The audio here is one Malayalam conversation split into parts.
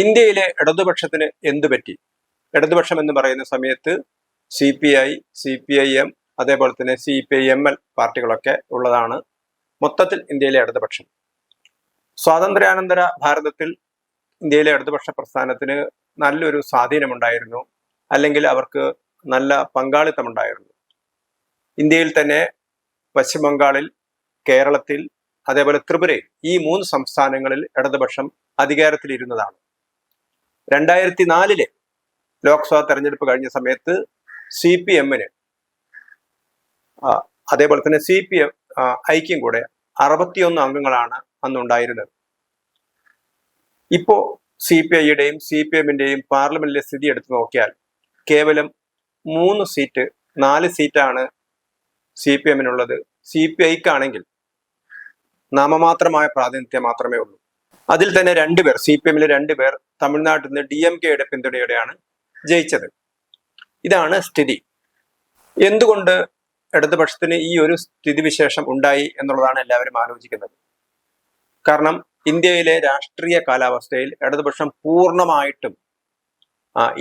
ഇന്ത്യയിലെ ഇടതുപക്ഷത്തിന് എന്തു പറ്റി? ഇടതുപക്ഷം എന്ന് പറയുന്ന സമയത്ത് C P I C P I M അതേപോലെ തന്നെ സി പി എം എൽ പാർട്ടികളൊക്കെ ഉള്ളതാണ് മൊത്തത്തിൽ ഇന്ത്യയിലെ ഇടതുപക്ഷം. സ്വാതന്ത്ര്യാനന്തര ഭാരതത്തിൽ ഇന്ത്യയിലെ ഇടതുപക്ഷ പ്രസ്ഥാനത്തിന് നല്ലൊരു സ്വാധീനമുണ്ടായിരുന്നു. അല്ലെങ്കിൽ അവർക്ക് നല്ല പങ്കാളിത്തമുണ്ടായിരുന്നു. ഇന്ത്യയിൽ തന്നെ പശ്ചിമ ബംഗാളിൽ കേരളത്തിൽ അതേപോലെ ത്രിപുരയിൽ ഈ മൂന്ന് സംസ്ഥാനങ്ങളിൽ ഇടതുപക്ഷം അധികാരത്തിലിരുന്നതാണ്. രണ്ടായിരത്തി നാലിലെ ലോക്സഭാ തെരഞ്ഞെടുപ്പ് കഴിഞ്ഞ സമയത്ത് സി പി എമ്മിന് അതേപോലെ തന്നെ സി പി എം ഐക്യം കൂടെ അറുപത്തിയൊന്ന് അംഗങ്ങളാണ് അന്നുണ്ടായിരുന്നത്. ഇപ്പോ സി പി ഐയുടെയും സി പി എമ്മിന്റെയും പാർലമെന്റിലെ സ്ഥിതി എടുത്തു നോക്കിയാൽ കേവലം മൂന്ന് സീറ്റ് നാല് സീറ്റാണ് സി പി എമ്മിനുള്ളത്. സി പി ഐക്കാണെങ്കിൽ നാമമാത്രമായ പ്രാതിനിധ്യം മാത്രമേ ഉള്ളൂ. അതിൽ തന്നെ രണ്ടുപേർ സി പി എമ്മിലെ രണ്ടുപേർ തമിഴ്നാട്ടിൽ നിന്ന് ഡി എം കെയുടെ പിന്തുണയോടെയാണ് ജയിച്ചത്. ഇതാണ് സ്ഥിതി. എന്തുകൊണ്ട് ഇടതുപക്ഷത്തിന് ഈ ഒരു സ്ഥിതിവിശേഷം ഉണ്ടായി എന്നുള്ളതാണ് എല്ലാവരും ആലോചിക്കുന്നത്. കാരണം ഇന്ത്യയിലെ രാഷ്ട്രീയ കാലാവസ്ഥയിൽ ഇടതുപക്ഷം പൂർണമായിട്ടും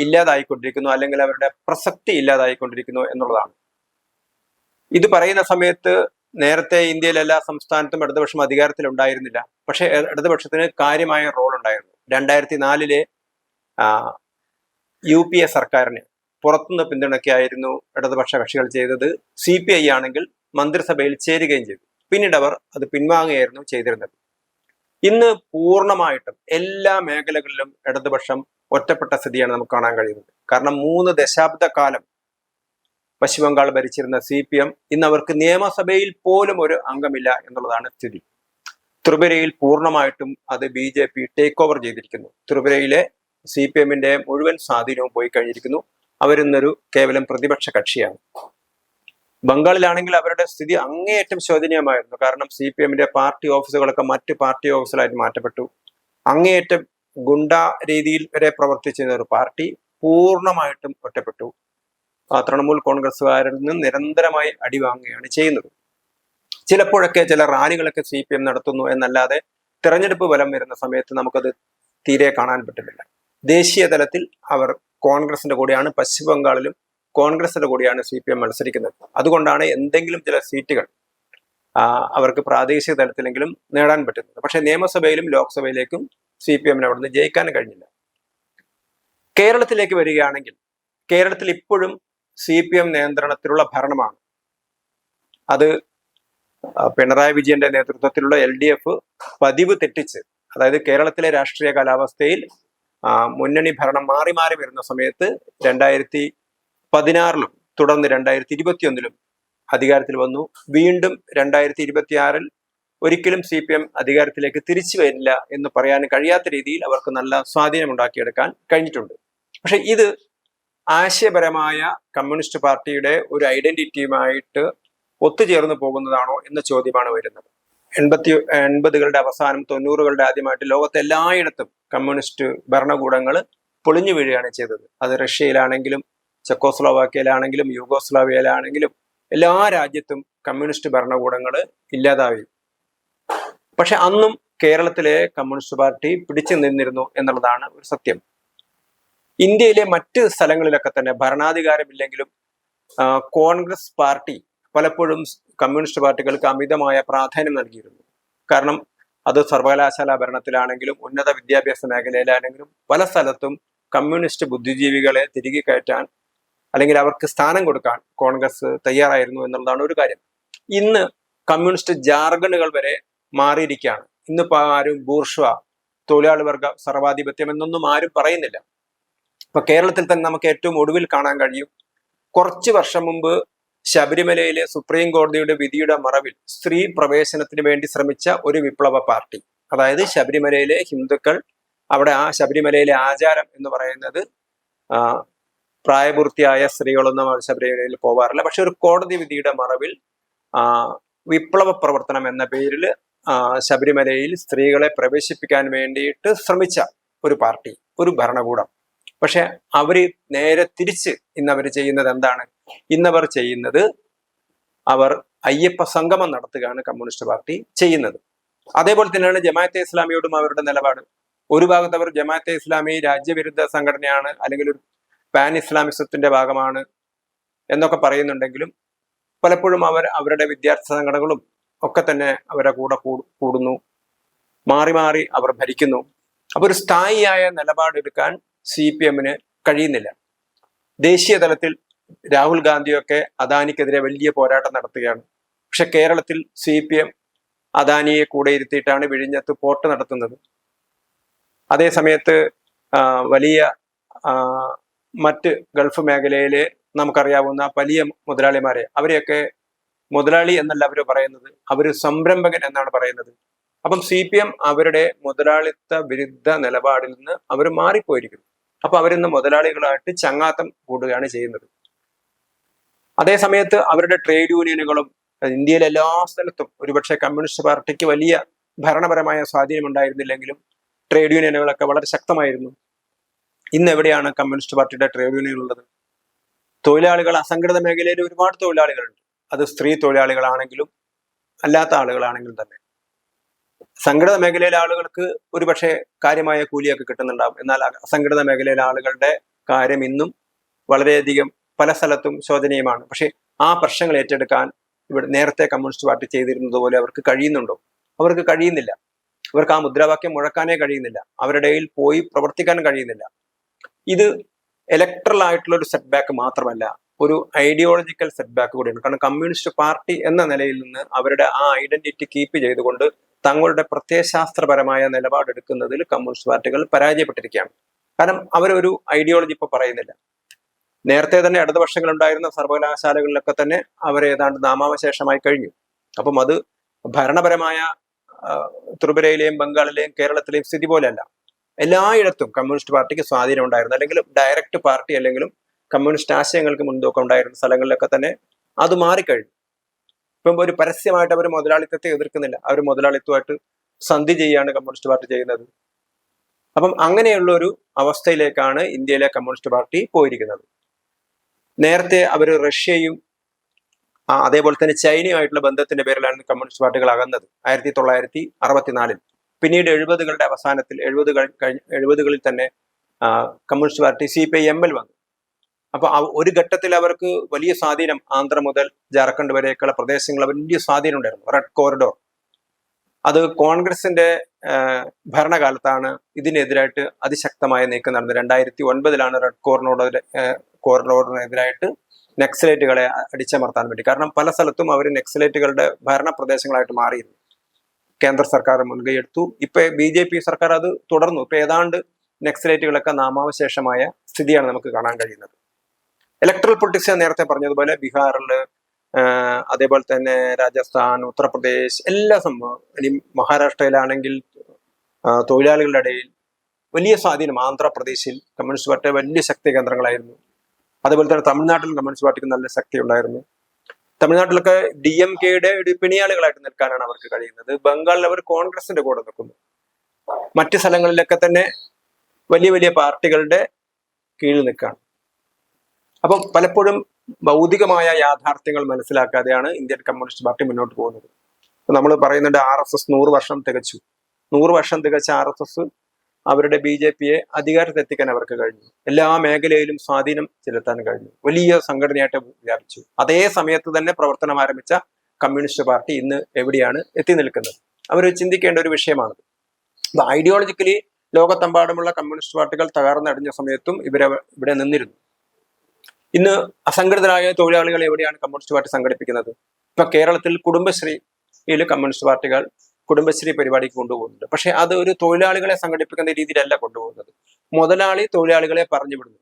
ഇല്ലാതായിക്കൊണ്ടിരിക്കുന്നു അല്ലെങ്കിൽ അവരുടെ പ്രസക്തി ഇല്ലാതായിക്കൊണ്ടിരിക്കുന്നു എന്നുള്ളതാണ്. ഇത് പറയുന്ന സമയത്ത് നേരത്തെ ഇന്ത്യയിലെ എല്ലാ സംസ്ഥാനത്തും ഇടതുപക്ഷം അധികാരത്തിൽ ഉണ്ടായിരുന്നില്ല പക്ഷേ ഇടതുപക്ഷത്തിന് കാര്യമായ റോൾ ഉണ്ടായിരുന്നു. രണ്ടായിരത്തി നാലിലെ യു പി എ സർക്കാരിന് പുറത്തുനിന്ന് പിന്തുണയ്ക്കായിരുന്നു ഇടതുപക്ഷ കക്ഷികൾ ചെയ്തത്. സി പി ഐ ആണെങ്കിൽ മന്ത്രിസഭയിൽ ചേരുകയും ചെയ്തു. പിന്നീട് അവർ അത് പിൻവാങ്ങുകയായിരുന്നു ചെയ്തിരുന്നത്. ഇന്ന് പൂർണമായിട്ടും എല്ലാ മേഖലകളിലും ഇടതുപക്ഷം ഒറ്റപ്പെട്ട സ്ഥിതിയാണ് നമുക്ക് കാണാൻ കഴിയുന്നത്. കാരണം മൂന്ന് ദശാബ്ദ കാലം പശ്ചിമ ബംഗാൾ ഭരിച്ചിരുന്ന സി പി എം ഇന്ന് അവർക്ക് നിയമസഭയിൽ പോലും ഒരു അംഗമില്ല എന്നുള്ളതാണ് സ്ഥിതി. ത്രിപുരയിൽ പൂർണമായിട്ടും അത് B J P take over ചെയ്തിരിക്കുന്നു. ത്രിപുരയിലെ സി പി എമ്മിന്റെ മുഴുവൻ സ്വാധീനവും പോയി കഴിഞ്ഞിരിക്കുന്നു. അവരിന്നൊരു കേവലം പ്രതിപക്ഷ കക്ഷിയാണ്. ബംഗാളിലാണെങ്കിൽ അവരുടെ സ്ഥിതി അങ്ങേയറ്റം ശോചനീയമായിരുന്നു. കാരണം സി പി എമ്മിന്റെ പാർട്ടി ഓഫീസുകളൊക്കെ മറ്റ് പാർട്ടി ഓഫീസുകളായിട്ട് മാറ്റപ്പെട്ടു. അങ്ങേയറ്റം ഗുണ്ട രീതിയിൽ വരെ പ്രവർത്തിച്ചിരുന്ന ഒരു പാർട്ടി പൂർണമായിട്ടും ഒറ്റപ്പെട്ടു. തൃണമൂൽ കോൺഗ്രസ്സുകാരിൽ നിന്ന് നിരന്തരമായി അടിവാങ്ങുകയാണ് ചെയ്യുന്നത്. ചിലപ്പോഴൊക്കെ ചില റാലികളൊക്കെ സി പി എം നടത്തുന്നു എന്നല്ലാതെ തിരഞ്ഞെടുപ്പ് ഫലം വരുന്ന സമയത്ത് നമുക്കത് തീരെ കാണാൻ പറ്റുന്നില്ല. ദേശീയ തലത്തിൽ അവർ കോൺഗ്രസിന്റെ കൂടെയാണ് പശ്ചിമ ബംഗാളിലും കോൺഗ്രസിന്റെ കൂടെയാണ് സി പി എം മത്സരിക്കുന്നത്. അതുകൊണ്ടാണ് എന്തെങ്കിലും ചില സീറ്റുകൾ അവർക്ക് പ്രാദേശിക തലത്തിലെങ്കിലും നേടാൻ പറ്റുന്നത്. പക്ഷേ നിയമസഭയിലും ലോക്സഭയിലേക്കും സി പി എമ്മിന് അവിടുന്ന് ജയിക്കാൻ കഴിഞ്ഞില്ല. കേരളത്തിലേക്ക് വരികയാണെങ്കിൽ കേരളത്തിൽ ഇപ്പോഴും സി പി എം നിയന്ത്രണത്തിലുള്ള ഭരണമാണ്. അത് പിണറായി വിജയന്റെ നേതൃത്വത്തിലുള്ള എൽ ഡി എഫ് പതിവ് തെറ്റിച്ച് അതായത് കേരളത്തിലെ രാഷ്ട്രീയ കാലാവസ്ഥയിൽ മുന്നണി ഭരണം മാറി മാറി വരുന്ന സമയത്ത് രണ്ടായിരത്തി പതിനാറിലും തുടർന്ന് രണ്ടായിരത്തി ഇരുപത്തിയൊന്നിലും അധികാരത്തിൽ വന്നു. വീണ്ടും രണ്ടായിരത്തി ഇരുപത്തിയാറിൽ ഒരിക്കലും സി പി എം അധികാരത്തിലേക്ക് തിരിച്ചു വരില്ല എന്ന് പറയാൻ കഴിയാത്ത രീതിയിൽ അവർക്ക് നല്ല സ്വാധീനം ഉണ്ടാക്കിയെടുക്കാൻ കഴിഞ്ഞിട്ടുണ്ട്. പക്ഷെ ഇത് ആശയപരമായ കമ്മ്യൂണിസ്റ്റ് പാർട്ടിയുടെ ഒരു ഐഡന്റിറ്റിയുമായിട്ട് ഒത്തുചേർന്ന് പോകുന്നതാണോ എന്ന ചോദ്യമാണ് വരുന്നത്. എൺപത്തി എൺപതുകളുടെ അവസാനം തൊണ്ണൂറുകളുടെ ആദ്യമായിട്ട് ലോകത്തെ എല്ലായിടത്തും കമ്മ്യൂണിസ്റ്റ് ഭരണകൂടങ്ങൾ പൊളിഞ്ഞു വീഴുകയാണ് ചെയ്തത്. അത് റഷ്യയിലാണെങ്കിലും ചെക്കോസ്ലോവാക്യയിലാണെങ്കിലും യൂഗോസ്ലാവിയയിലാണെങ്കിലും എല്ലാ രാജ്യത്തും കമ്മ്യൂണിസ്റ്റ് ഭരണകൂടങ്ങൾ ഇല്ലാതായി. പക്ഷെ അന്നും കേരളത്തിലെ കമ്മ്യൂണിസ്റ്റ് പാർട്ടി പിടിച്ചു നിന്നിരുന്നു എന്നുള്ളതാണ് ഒരു സത്യം. ഇന്ത്യയിലെ മറ്റ് സ്ഥലങ്ങളിലൊക്കെ തന്നെ ഭരണാധികാരമില്ലെങ്കിലും കോൺഗ്രസ് പാർട്ടി പലപ്പോഴും കമ്മ്യൂണിസ്റ്റ് പാർട്ടികൾക്ക് അമിതമായ പ്രാധാന്യം നൽകിയിരുന്നു. കാരണം അത് സർവകലാശാല ഭരണത്തിലാണെങ്കിലും ഉന്നത വിദ്യാഭ്യാസ മേഖലയിലാണെങ്കിലും പല സ്ഥലത്തും കമ്മ്യൂണിസ്റ്റ് ബുദ്ധിജീവികളെ തിരികെ കയറ്റാൻ അല്ലെങ്കിൽ അവർക്ക് സ്ഥാനം കൊടുക്കാൻ കോൺഗ്രസ് തയ്യാറായിരുന്നു എന്നുള്ളതാണ് ഒരു കാര്യം. ഇന്ന് കമ്മ്യൂണിസ്റ്റ് ജാർഗണുകൾ വരെ മാറിയിരിക്കുകയാണ്. ഇന്നിപ്പോൾ ആരും ബൂർഷ്വ തൊഴിലാളി വർഗ സർവാധിപത്യം എന്നൊന്നും ആരും പറയുന്നില്ല. ഇപ്പൊ കേരളത്തിൽ തന്നെ നമുക്ക് ഏറ്റവും ഒടുവിൽ കാണാൻ കഴിയും. കുറച്ച് വർഷം മുമ്പ് ശബരിമലയിലെ സുപ്രീം കോടതിയുടെ വിധിയുടെ മറവിൽ സ്ത്രീ പ്രവേശനത്തിന് വേണ്ടി ശ്രമിച്ച ഒരു വിപ്ലവ പാർട്ടി അതായത് ശബരിമലയിലെ ഹിന്ദുക്കൾ അവിടെ ആ ശബരിമലയിലെ ആചാരം എന്ന് പറയുന്നത് പ്രായപൂർത്തിയായ സ്ത്രീകളൊന്നും ശബരിമലയിൽ പോവാറില്ല. പക്ഷെ ഒരു കോടതി വിധിയുടെ മറവിൽ വിപ്ലവ പ്രവർത്തനം എന്ന പേരിൽ ശബരിമലയിൽ സ്ത്രീകളെ പ്രവേശിപ്പിക്കാൻ വേണ്ടിയിട്ട് ശ്രമിച്ച ഒരു പാർട്ടി ഒരു ഭരണകൂടം. പക്ഷെ അവർ നേരെ തിരിച്ച് ഇന്നവർ ചെയ്യുന്നത് എന്താണ്? ഇന്നവർ ചെയ്യുന്നത് അവർ അയ്യപ്പ സംഗമം നടത്തുകയാണ് കമ്മ്യൂണിസ്റ്റ് പാർട്ടി ചെയ്യുന്നത്. അതേപോലെ തന്നെയാണ് ജമാഅത്തെ ഇസ്ലാമിയോടും അവരുടെ നിലപാട്. ഒരു ഭാഗത്ത് അവർ ജമാഅത്തെ ഇസ്ലാമി രാജ്യവിരുദ്ധ സംഘടനയാണ് അല്ലെങ്കിൽ ഒരു പാൻ ഇസ്ലാമിസത്തിന്റെ ഭാഗമാണ് എന്നൊക്കെ പറയുന്നുണ്ടെങ്കിലും പലപ്പോഴും അവർ അവരുടെ വിദ്യാർത്ഥി സംഘടനകളും ഒക്കെ തന്നെ അവരുടെ കൂടെ കൂടുന്നു. മാറി മാറി അവർ ഭരിക്കുന്നു. അപ്പൊ ഒരു സ്ഥായിയായ നിലപാടെടുക്കാൻ സി പി എമ്മിന് കഴിയുന്നില്ല. ദേശീയ തലത്തിൽ രാഹുൽ ഗാന്ധിയൊക്കെ അദാനിക്കെതിരെ വലിയ പോരാട്ടം നടത്തുകയാണ്. പക്ഷെ കേരളത്തിൽ സി പി എം അദാനിയെ കൂടെ ഇരുത്തിയിട്ടാണ് വിഴിഞ്ഞത്ത് പോർട്ട് നടത്തുന്നത്. അതേ സമയത്ത് വലിയ മറ്റ് ഗൾഫ് മേഖലയിലെ നമുക്കറിയാവുന്ന വലിയ മുതലാളിമാരെ അവരെയൊക്കെ മുതലാളി എന്നല്ല അവർ പറയുന്നത് അവർ സംരംഭകൻ എന്നാണ് പറയുന്നത്. അപ്പം സി പി എം അവരുടെ മുതലാളിത്ത വിരുദ്ധ നിലപാടിൽ നിന്ന് അവർ മാറിപ്പോയിരിക്കുന്നു. അപ്പൊ അവരിന്ന് മുതലാളികളായിട്ട് ചങ്ങാത്തം കൂടുകയാണ് ചെയ്യുന്നത്. അതേ സമയത്ത് അവരുടെ ട്രേഡ് യൂണിയനുകളും ഇന്ത്യയിലെ എല്ലാ സ്ഥലത്തും ഒരുപക്ഷെ കമ്മ്യൂണിസ്റ്റ് പാർട്ടിക്ക് വലിയ ഭരണപരമായ സ്വാധീനം ഉണ്ടായിരുന്നില്ലെങ്കിലും ട്രേഡ് യൂണിയനുകളൊക്കെ വളരെ ശക്തമായിരുന്നു. ഇന്ന് എവിടെയാണ് കമ്മ്യൂണിസ്റ്റ് പാർട്ടിയുടെ ട്രേഡ് യൂണിയൻ ഉള്ളത്? തൊഴിലാളികൾ അസംഘടിത മേഖലയിൽ ഒരുപാട് തൊഴിലാളികളുണ്ട്. അത് സ്ത്രീ തൊഴിലാളികളാണെങ്കിലും അല്ലാത്ത ആളുകളാണെങ്കിലും തന്നെ. സംഘടിത മേഖലയിലെ ആളുകൾക്ക് ഒരുപക്ഷെ കാര്യമായ കൂലിയൊക്കെ കിട്ടുന്നുണ്ടാവും. എന്നാൽ അസംഘടിത മേഖലയിലെ ആളുകളുടെ കാര്യം ഇന്നും വളരെയധികം പല സ്ഥലത്തും ശോചനീയമാണ്. പക്ഷേ ആ പ്രശ്നങ്ങൾ ഏറ്റെടുക്കാൻ ഇവിടെ നേരത്തെ കമ്മ്യൂണിസ്റ്റ് പാർട്ടി ചെയ്തിരുന്നത് പോലെ അവർക്ക് കഴിയുന്നുണ്ടോ? അവർക്ക് കഴിയുന്നില്ല. അവർക്ക് ആ മുദ്രാവാക്യം മുഴക്കാനേ കഴിയുന്നില്ല. അവരുടെ ഇടയിൽ പോയി പ്രവർത്തിക്കാൻ കഴിയുന്നില്ല. ഇത് ഇലക്ട്രൽ ആയിട്ടുള്ള ഒരു സെറ്റ് ബാക്ക് മാത്രമല്ല ഒരു ഐഡിയോളജിക്കൽ സെറ്റ് ബാക്ക് കൂടിയാണ്. കാരണം കമ്മ്യൂണിസ്റ്റ് പാർട്ടി എന്ന നിലയിൽ നിന്ന് അവരുടെ ആ ഐഡന്റിറ്റി കീപ്പ് ചെയ്തുകൊണ്ട് തങ്ങളുടെ പ്രത്യയശാസ്ത്രപരമായ നിലപാടെടുക്കുന്നതിൽ കമ്മ്യൂണിസ്റ്റ് പാർട്ടികൾ പരാജയപ്പെട്ടിരിക്കുകയാണ്. കാരണം അവരൊരു ഐഡിയോളജി ഇപ്പൊ പറയുന്നില്ല. നേരത്തെ തന്നെ അടുത്ത വർഷങ്ങളുണ്ടായിരുന്ന സർവകലാശാലകളിലൊക്കെ തന്നെ അവരെ ഏതാണ്ട് നാമാവശേഷമായി കഴിഞ്ഞു. അപ്പം അത് ഭരണപരമായ ത്രിപുരയിലെയും ബംഗാളിലെയും കേരളത്തിലെയും സ്ഥിതി പോലെയല്ല. എല്ലായിടത്തും കമ്മ്യൂണിസ്റ്റ് പാർട്ടിക്ക് സ്വാധീനം ഉണ്ടായിരുന്നു. അല്ലെങ്കിൽ ഡയറക്റ്റ് പാർട്ടി അല്ലെങ്കിലും കമ്മ്യൂണിസ്റ്റ് ആശയങ്ങൾക്ക് മുൻതൂക്കം ഉണ്ടായിരുന്ന സ്ഥലങ്ങളിലൊക്കെ തന്നെ അത് മാറിക്കഴിഞ്ഞു. ഇപ്പം ഒരു പരസ്യമായിട്ട് അവർ മുതലാളിത്തത്തെ എതിർക്കുന്നില്ല. അവർ മുതലാളിത്തമായിട്ട് സന്ധി ചെയ്യാണ് കമ്മ്യൂണിസ്റ്റ് പാർട്ടി ചെയ്യുന്നത്. അപ്പം അങ്ങനെയുള്ള ഒരു അവസ്ഥയിലേക്കാണ് ഇന്ത്യയിലെ കമ്മ്യൂണിസ്റ്റ് പാർട്ടി പോയിരിക്കുന്നത്. നേരത്തെ അവർ റഷ്യയും അതേപോലെ തന്നെ ചൈനയുമായിട്ടുള്ള ബന്ധത്തിന്റെ പേരിലാണ് കമ്മ്യൂണിസ്റ്റ് പാർട്ടികൾ അകന്നത്. ആയിരത്തി തൊള്ളായിരത്തി അറുപത്തിനാലിൽ പിന്നീട് എഴുപതുകളുടെ അവസാനത്തിൽ എഴുപതുകൾ കഴിഞ്ഞ എഴുപതുകളിൽ തന്നെ communist party C P I എമ്മിൽ വന്നു. അപ്പൊ ഒരു ഘട്ടത്തിൽ അവർക്ക് വലിയ സ്വാധീനം ആന്ധ്ര മുതൽ ജാർഖണ്ഡ് വരെയൊക്കെയുള്ള പ്രദേശങ്ങൾ വലിയ സ്വാധീനം ഉണ്ടായിരുന്നു. Red corridor. അത് കോൺഗ്രസിന്റെ ഭരണകാലത്താണ് ഇതിനെതിരായിട്ട് അതിശക്തമായ നീക്കം നടന്നത്. രണ്ടായിരത്തി ഒൻപതിലാണ് റെഡ് കോറിനോട് കോറിഡോറിനെതിരായിട്ട് നക്സലേറ്റുകളെ അടിച്ചമർത്താൻ വേണ്ടി. കാരണം പല സ്ഥലത്തും അവർ നക്സലേറ്റുകളുടെ ഭരണ പ്രദേശങ്ങളായിട്ട് മാറിയിരുന്നു. കേന്ദ്ര സർക്കാർ മുൻകൈയെടുത്തു ഇപ്പൊ ബി ജെ പി സർക്കാർ അത് തുടർന്നു. ഇപ്പൊ ഏതാണ്ട് നക്സലേറ്റുകളൊക്കെ നാമാവശേഷമായ സ്ഥിതിയാണ് നമുക്ക് കാണാൻ കഴിയുന്നത്. ഇലക്ട്രൽ പൊളിറ്റിക്സ് ഞാൻ നേരത്തെ പറഞ്ഞതുപോലെ ബീഹാറിൽ അതേപോലെ തന്നെ രാജസ്ഥാൻ ഉത്തർപ്രദേശ് എല്ലാ സംഭവം ഇനി മഹാരാഷ്ട്രയിലാണെങ്കിൽ തൊഴിലാളികളുടെ ഇടയിൽ വലിയ സ്വാധീനം ആന്ധ്രാപ്രദേശിൽ കമ്മ്യൂണിസ്റ്റ് പാർട്ടി വലിയ ശക്തി കേന്ദ്രങ്ങളായിരുന്നു. അതുപോലെ തന്നെ തമിഴ്നാട്ടിൽ കമ്മ്യൂണിസ്റ്റ് പാർട്ടിക്ക് നല്ല ശക്തി ഉണ്ടായിരുന്നു. തമിഴ്നാട്ടിലൊക്കെ ഡി എം കെയുടെ ഒരു പിണിയാളുകളായിട്ട് നിൽക്കാനാണ് അവർക്ക് കഴിയുന്നത്. ബംഗാളിൽ അവർ കോൺഗ്രസിന്റെ കൂടെ നിൽക്കുന്നു. മറ്റ് സ്ഥലങ്ങളിലൊക്കെ തന്നെ വലിയ വലിയ പാർട്ടികളുടെ കീഴിൽ നിൽക്കുകയാണ് അപ്പം പലപ്പോഴും ഭൗതികമായ യാഥാർത്ഥ്യങ്ങൾ മനസ്സിലാക്കാതെയാണ് ഇന്ത്യൻ കമ്മ്യൂണിസ്റ്റ് പാർട്ടി മുന്നോട്ട് പോകുന്നത്. നമ്മൾ പറയുന്നുണ്ട് ആർ എസ് എസ് നൂറ് വർഷം തികച്ചു. നൂറ് വർഷം തികച്ച ആർ എസ് എസ് അവരുടെ ബി ജെ പിയെ അധികാരത്തെത്തിക്കാൻ അവർക്ക് കഴിഞ്ഞു. എല്ലാ മേഖലയിലും സ്വാധീനം ചെലുത്താൻ കഴിഞ്ഞു. വലിയ സംഘടനയായിട്ട് വ്യാപിച്ചു. അതേ സമയത്ത് തന്നെ പ്രവർത്തനം ആരംഭിച്ച കമ്മ്യൂണിസ്റ്റ് പാർട്ടി ഇന്ന് എവിടെയാണ് എത്തി നിൽക്കുന്നത്? അവർ ചിന്തിക്കേണ്ട ഒരു വിഷയമാണത്. ഐഡിയോളജിക്കലി ലോകത്തെമ്പാടുമുള്ള കമ്മ്യൂണിസ്റ്റ് പാർട്ടികൾ തകർന്നടിഞ്ഞ സമയത്തും ഇവരെ ഇവിടെ നിന്നിരുന്നു. ഇന്ന് അസംഘടിതരായ തൊഴിലാളികൾ എവിടെയാണ് കമ്മ്യൂണിസ്റ്റ് പാർട്ടി സംഘടിപ്പിക്കുന്നത്? ഇപ്പൊ കേരളത്തിൽ കുടുംബശ്രീയിൽ കമ്മ്യൂണിസ്റ്റ് പാർട്ടികൾ കുടുംബശ്രീ പരിപാടിക്ക് കൊണ്ടുപോകുന്നുണ്ട്. പക്ഷെ അത് ഒരു തൊഴിലാളികളെ സംഘടിപ്പിക്കുന്ന രീതിയിലല്ല കൊണ്ടുപോകുന്നത്. മുതലാളി തൊഴിലാളികളെ പറഞ്ഞു വിടുന്നു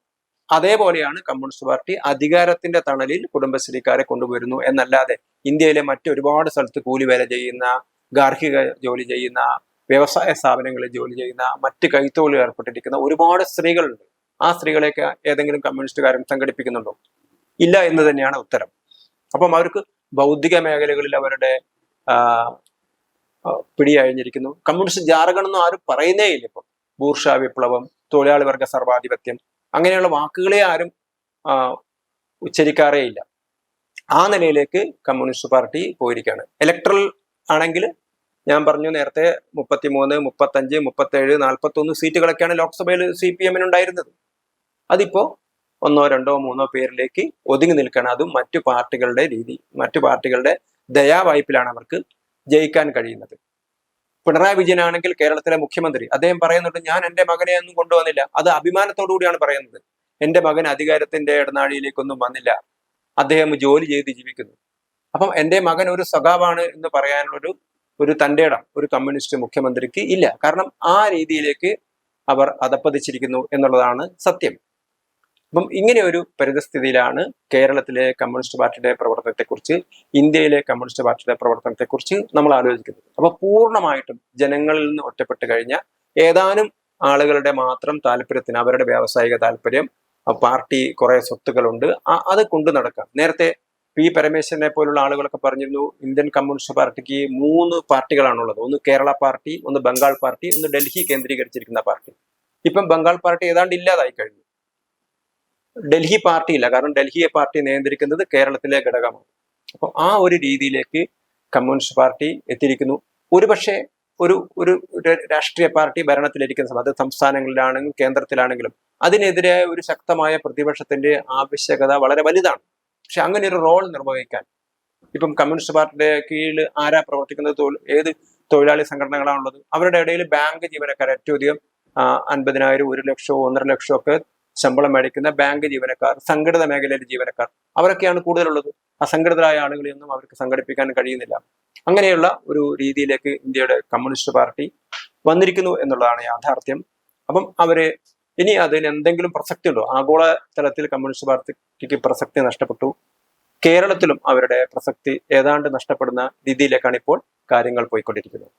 അതേപോലെയാണ് കമ്മ്യൂണിസ്റ്റ് പാർട്ടി അധികാരത്തിന്റെ തണലിൽ കുടുംബശ്രീക്കാരെ കൊണ്ടുവരുന്നു എന്നല്ലാതെ ഇന്ത്യയിലെ മറ്റൊരുപാട് സ്ഥലത്ത് കൂലിവേല ചെയ്യുന്ന ഗാർഹിക ജോലി ചെയ്യുന്ന വ്യവസായ സ്ഥാപനങ്ങളിൽ ജോലി ചെയ്യുന്ന മറ്റ് കൈത്തൊഴിൽ ഏർപ്പെട്ടിരിക്കുന്ന ഒരുപാട് സ്ത്രീകളുണ്ട്. ആ സ്ത്രീകളെയൊക്കെ ഏതെങ്കിലും കമ്മ്യൂണിസ്റ്റുകാരൻ സംഘടിപ്പിക്കുന്നുണ്ടോ? ഇല്ല എന്ന് തന്നെയാണ് ഉത്തരം. അപ്പം അവർക്ക് ഭൗതിക മേഖലകളിൽ അവരുടെ പിടിയഴിഞ്ഞിരിക്കുന്നു. കമ്മ്യൂണിസ്റ്റ് ജാറകണമെന്നും ആരും പറയുന്നേ ഇല്ല ഇപ്പം. ബൂർഷ വിപ്ലവം തൊഴിലാളി വർഗ സർവാധിപത്യം അങ്ങനെയുള്ള വാക്കുകളെ ആരും ഉച്ചരിക്കാറേ ഇല്ല. ആ നിലയിലേക്ക് കമ്മ്യൂണിസ്റ്റ് പാർട്ടി പോയിരിക്കുകയാണ് ഇലക്ട്രൽ ആണെങ്കിൽ ഞാൻ പറഞ്ഞു നേരത്തെ മുപ്പത്തിമൂന്ന് മുപ്പത്തഞ്ച് മുപ്പത്തേഴ് നാൽപ്പത്തൊന്ന് സീറ്റുകളൊക്കെയാണ് ലോക്സഭയിൽ സി പി എമ്മിന് ഉണ്ടായിരുന്നത് അതിപ്പോ ഒന്നോ രണ്ടോ മൂന്നോ പേരിലേക്ക് ഒതുങ്ങി നിൽക്കണം. അതും മറ്റു പാർട്ടികളുടെ രീതി മറ്റു പാർട്ടികളുടെ ദയാവായ്പിലാണ് അവർക്ക് ജയിക്കാൻ കഴിയുന്നത്. പിണറായി വിജയനാണെങ്കിൽ കേരളത്തിലെ മുഖ്യമന്ത്രി. അദ്ദേഹം പറയുന്നുണ്ട് ഞാൻ എന്റെ മകനെ ഒന്നും കൊണ്ടുവന്നില്ല. അത് അഭിമാനത്തോടു കൂടിയാണ് പറയുന്നത്. എന്റെ മകൻ അധികാരത്തിന്റെ ഇടനാഴിയിലേക്കൊന്നും വന്നില്ല. അദ്ദേഹം ജോലി ചെയ്ത് ജീവിക്കുന്നു. അപ്പം എന്റെ മകൻ ഒരു സഖാവാണ് എന്ന് പറയാനുള്ളൊരു ഒരു തന്റെ ഇടം ഒരു കമ്മ്യൂണിസ്റ്റ് മുഖ്യമന്ത്രിക്ക് ഇല്ല. കാരണം ആ രീതിയിലേക്ക് അവർ അതപ്പതിച്ചിരിക്കുന്നു എന്നുള്ളതാണ് സത്യം. അപ്പം ഇങ്ങനെ ഒരു പരിതസ്ഥിതിയിലാണ് കേരളത്തിലെ കമ്മ്യൂണിസ്റ്റ് പാർട്ടിയുടെ പ്രവർത്തനത്തെക്കുറിച്ച് ഇന്ത്യയിലെ കമ്മ്യൂണിസ്റ്റ് പാർട്ടിയുടെ പ്രവർത്തനത്തെക്കുറിച്ച് നമ്മൾ ആലോചിക്കുന്നത്. അപ്പൊ പൂർണമായിട്ടും ജനങ്ങളിൽ നിന്ന് ഒറ്റപ്പെട്ട് കഴിഞ്ഞ ഏതാനും ആളുകളുടെ മാത്രം താല്പര്യത്തിന് അവരുടെ വ്യാവസായിക താല്പര്യം പാർട്ടി കുറെ സ്വത്തുക്കളുണ്ട് അത് കൊണ്ടു നടക്കാം. നേരത്തെ പി പരമേശ്വരനെ പോലുള്ള ആളുകളൊക്കെ പറഞ്ഞിരുന്നു ഇന്ത്യൻ കമ്മ്യൂണിസ്റ്റ് പാർട്ടിക്ക് മൂന്ന് പാർട്ടികളാണുള്ളത്. ഒന്ന് കേരള പാർട്ടി ഒന്ന് ബംഗാൾ പാർട്ടി ഒന്ന് ഡൽഹി കേന്ദ്രീകരിച്ചിരിക്കുന്ന പാർട്ടി. ഇപ്പം ബംഗാൾ പാർട്ടി ഏതാണ്ട് ഇല്ലാതായി കഴിഞ്ഞു. ഡൽഹി പാർട്ടിയില്ല. കാരണം ഡൽഹിയെ പാർട്ടി നിയന്ത്രിക്കുന്നത് കേരളത്തിലെ ഘടകമാണ്. അപ്പോൾ ആ ഒരു രീതിയിലേക്ക് കമ്മ്യൂണിസ്റ്റ് പാർട്ടി എത്തിയിരിക്കുന്നു. ഒരുപക്ഷെ ഒരു ഒരു രാഷ്ട്രീയ പാർട്ടി ഭരണത്തിലിരിക്കുന്ന സമയത്ത് സംസ്ഥാനങ്ങളിലാണെങ്കിലും കേന്ദ്രത്തിലാണെങ്കിലും അതിനെതിരെ ഒരു ശക്തമായ പ്രതിപക്ഷത്തിന്റെ ആവശ്യകത വളരെ വലുതാണ്. പക്ഷെ അങ്ങനെ ഒരു റോൾ നിർവഹിക്കാൻ ഇപ്പം കമ്മ്യൂണിസ്റ്റ് പാർട്ടിയുടെ കീഴിൽ ആരാ പ്രവർത്തിക്കുന്നത്? ഏത് തൊഴിലാളി സംഘടനകളാണുള്ളത്? അവരുടെ ഇടയിൽ ബാങ്ക് ജീവനക്കാർ ഏറ്റവും അധികം അൻപതിനായിരം ഒരു ലക്ഷമോ ഒന്നര ലക്ഷമോ ഒക്കെ ശമ്പളം മേടിക്കുന്ന ബാങ്ക് ജീവനക്കാർ സംഘടിത മേഖലയിലെ ജീവനക്കാർ അവരൊക്കെയാണ് കൂടുതലുള്ളത്. അസംഘടിതരായ ആളുകളെയൊന്നും അവർക്ക് സംഘടിപ്പിക്കാൻ കഴിയുന്നില്ല. അങ്ങനെയുള്ള ഒരു രീതിയിലേക്ക് ഇന്ത്യയുടെ കമ്മ്യൂണിസ്റ്റ് പാർട്ടി വന്നിരിക്കുന്നു എന്നുള്ളതാണ് യാഥാർത്ഥ്യം. അപ്പം അവർ ഇനി അതിന് എന്തെങ്കിലും പ്രസക്തി ഉണ്ടോ? ആഗോള തലത്തിൽ കമ്മ്യൂണിസ്റ്റ് പാർട്ടിക്ക് പ്രസക്തി നഷ്ടപ്പെട്ടു. കേരളത്തിലും അവരുടെ പ്രസക്തി ഏതാണ്ട് നഷ്ടപ്പെടുന്ന രീതിയിലേക്കാണ് ഇപ്പോൾ കാര്യങ്ങൾ പോയിക്കൊണ്ടിരിക്കുന്നത്.